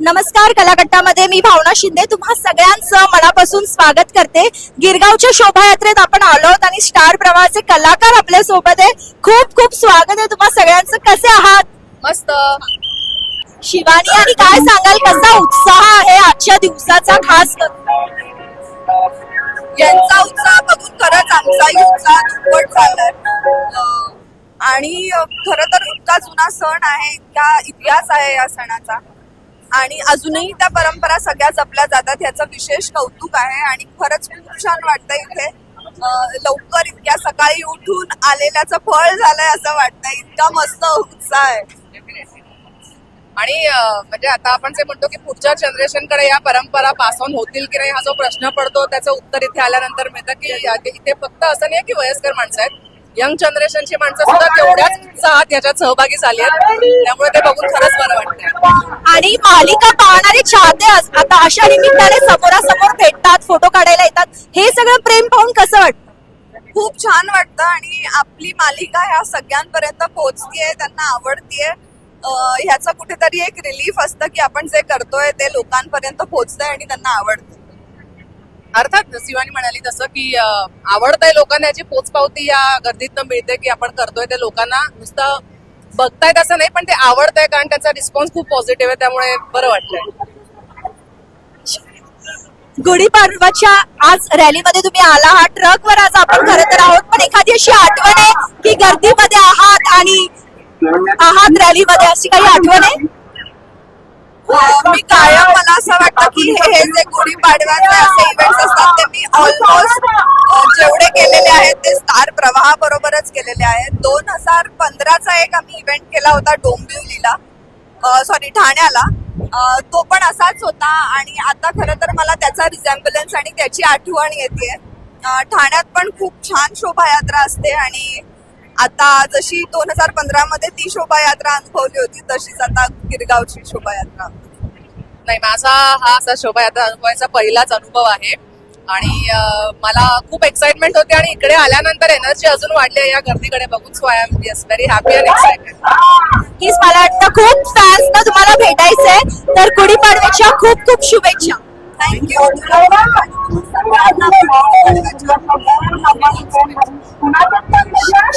नमस्कार कलाकट्टामध्ये मी भावना शिंदे. तुम्हा सगळ्यांचं मनापासून स्वागत करते. गिरगावच्या शोभायात्रेत आपण आलो आहोत आणि स्टार प्रवाहाचे कलाकार आपल्यासोबत आहे. खूप खूप स्वागत आहे तुम्हा सगळ्यांचं. कसे आहात? मस्त. शिवानी आणि काय सांगाल? कसा उत्साह आहे आजच्या दिवसाचा खास करून? यांचा उत्साह बघून खरंच आमचाही उत्साह दुप्पट झालाय. आणि खर तर इतका जुना सण आहे इतका इतिहास आहे या सणाचा. आणि अजूनही त्या परंपरा सगळ्या जपल्या जातात याचं विशेष कौतुक आहे. आणि खरंच खूप छान वाटतंय इथे. लवकर इतक्या सकाळी उठून आलेल्याचं फळ झालंय असं वाटतंय. इतका मस्त उत्साह आहे. आणि म्हणजे आता आपण जे म्हणतो की पुढच्या जनरेशनकडे या परंपरा पास ऑन होतील की नाही हा जो प्रश्न पडतो त्याचं उत्तर इथे आल्यानंतर मिळतं की इथे फक्त असं नाही की वयस्कर माणसं आहेत. यंग जनरेशनची माणसं सुद्धा तेवढ्याच उत्साहात याच्यात सहभागी झाली आहेत. त्यामुळे ते बघून खरंच बरं वाटतं. आणि मालिका पाहणारे चाहते आता अशा निमित्ताने समोरासमोर भेटतात फोटो काढायला येतात. हे सगळं प्रेम पाहून कसं वाटतं? खूप छान वाटतं आणि आपली मालिका ह्या सगळ्यांपर्यंत पोहोचतीये त्यांना आवडतीये. ह्याचं कुठेतरी एक रिलीफ असतं की आपण जे करतोय ते लोकांपर्यंत पोहोचतंय आणि त्यांना आवडतं अर्थात शिवानी म्हणाली तसं की आवडतंय लोकांना याची पोचपावती या गर्दीतनं मिळते की आपण करतोय ते लोकांना. नुसतं बघतायत असं नाही पण ते आवडतंय कारण त्याचा रिस्पॉन्स खूप पॉझिटिव्ह आहे त्यामुळे बरं वाटतंय गुढीपाडवाच्या आज रॅलीमध्ये तुम्ही आला. आहात ट्रकवर आज आपण खरं तर आहोत पण एखादी अशी आठवण आहे की गर्दीमध्ये आहात आणि आहात रॅलीमध्ये अशी काही आठवण आहे? अं, मी कायम मला असं वाटतं की हे हे जे गुढीपाडव्याचे असे इव्हेंट्स असतात ते मी ऑलमोस्ट जेवढे केलेले आहेत ते स्टार प्रवाहाबरोबरच केलेले आहेत. दोन हजार पंधराचा एक आम्ही इव्हेंट केला होता डोंबिवलीला. सॉरी ठाण्याला. तो पण असाच होता आणि आता खरं तर मला त्याचा रिझॅम्बलन्स आणि त्याची आठवण येते ठाण्यात पण खूप छान शोभायात्रा असते आणि आता जशी दोन हजार पंधरामध्ये ती शोभायात्रा अनुभवली होती तशीच आता गिरगावची शोभायात्रा. नाही माझा हा असा शोभायात्रा अनुभवायचा पहिलाच अनुभव आहे. आणि मला खूप एक्साइटमेंट होते आणि इकडे आल्यानंतर एनर्जी अजून वाढली आहे या गर्दीकडे बघून. So I am yes very happy and excited हीच मला वाटतं खूप फॅन्स ना तुम्हाला भेटायचंय. तर गुढीपाडव्याच्या खूप खूप शुभेच्छा. थँक्यू